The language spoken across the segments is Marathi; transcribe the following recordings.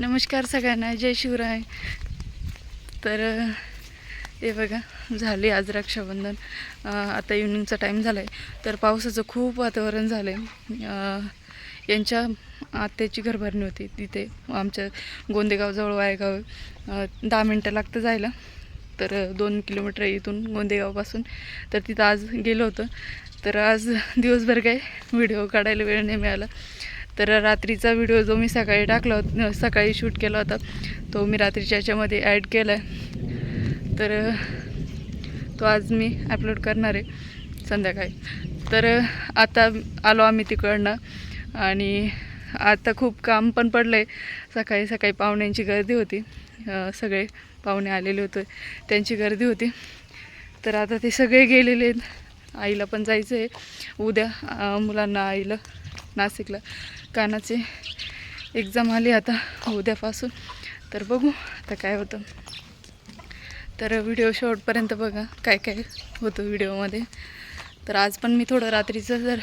नमस्कार सगळ्यांना जय शिवराय. तर हे बघा झाले आज रक्षाबंधन. आता इव्हनिंगचा टाईम झाला आहे तर पावसाचं खूप वातावरण झालं आहे यांच्या आत्याची घरभरणी होती. तिथे आमच्या गोंदेगावजवळ वायगाव दहा मिनटं लागतं जायला. तर दोन किलोमीटर इथून गोंदेगावपासून तर तिथं आज गेलो होतं. तर आज दिवसभर काय व्हिडिओ काढायला वेळ नाही मिळाला. तर रात्रीचा व्हिडिओ जो मी सकाळी टाकला होता सकाळी शूट केला होता तो मी रात्रीच्या याच्यामध्ये ॲड केला आहे तर तो आज मी अपलोड करणार आहे संध्याकाळी. तर आता आलो आम्ही तिकडनं आणि आता खूप काम पण पडलं आहे सकाळी सकाळी पाहुण्यांची गर्दी होती. सगळे पाहुणे आलेले होते. त्यांची गर्दी होती. तर आता ते सगळे गेलेले आहेत. आईला पण जायचं आहे उद्या मुलांना आईला नाशिकला कानाचे एक्झाम आली आता उद्यापासून. तर बघू आता काय होतं. तर व्हिडिओ शेवटपर्यंत बघा काय काय होतं व्हिडिओमध्ये तर आज पण मी थोडं रात्रीचं जर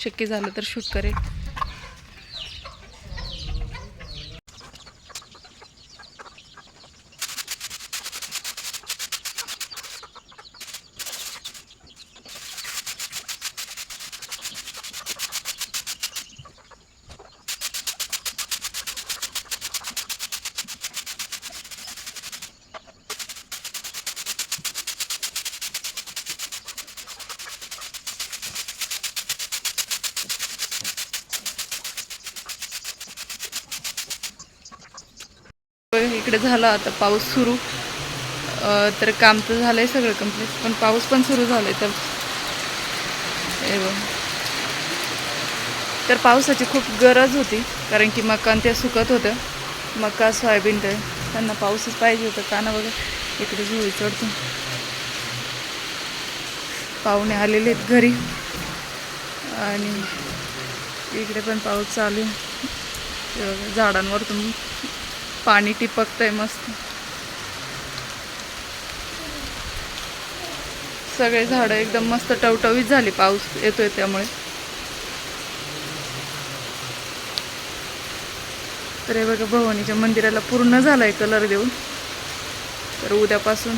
शक्य झालं तर शूट करेल इकडे झाला आता पाऊस सुरू. तर काम तर झालं आहे सगळं कंप्लीट पण पाऊस पण सुरू झालाय तर. हे तर पावसाची खूप गरज होती कारण की मका त्या सुकत होतं. मका सोयाबीन ते त्यांना पाऊसच पाहिजे होतं काना वगैरे इकडे झोळी चढतो. पाहुणे आलेले आहेत घरी. आणि इकडे पण पाऊस चालू झाडांवरतून पाणी टिपकतंय मस्त. सगळे झाडं एकदम मस्त टवटवीत झाली पाऊस येतोय त्यामुळे. तर हे बघा भवानीच्या मंदिराला पूर्ण झालाय कलर देऊन. तर उद्यापासून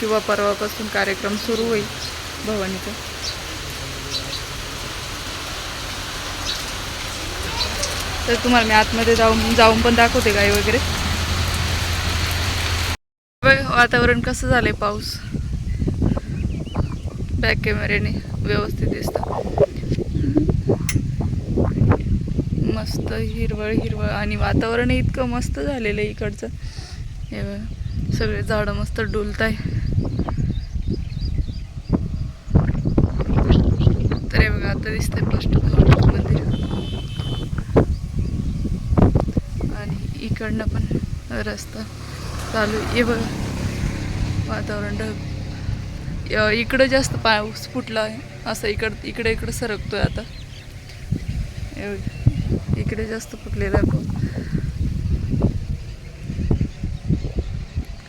किंवा परवापासून कार्यक्रम सुरू होईल भवानीचा. तर तुम्हाला मी आतमध्ये जाऊन जाऊन पण दाखवते गाई वगैरे. बघ, वातावरण कसं झालंय पाऊस. बॅक कॅमेऱ्याने व्यवस्थित दिसतं. मस्त हिरवळ हिरवळ आणि वातावरण इतकं मस्त झालेलं आहे इकडचं. हे सगळे झाडं मस्त डुलत आहे तर हे बघा आता दिसतंय फर्स्ट मंदिर आणि इकडनं पण रस्ता चालू आहे. बघ वातावरण ढग. इकडं जास्त पाऊस फुटला आहे. असं इकड इकडे इकडे आहे आता. इकडे जास्त फुटलेला आहे पाऊस.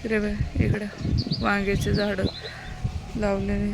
इकडे इकडं इकडे वांग्याचे झाडं लावलेले.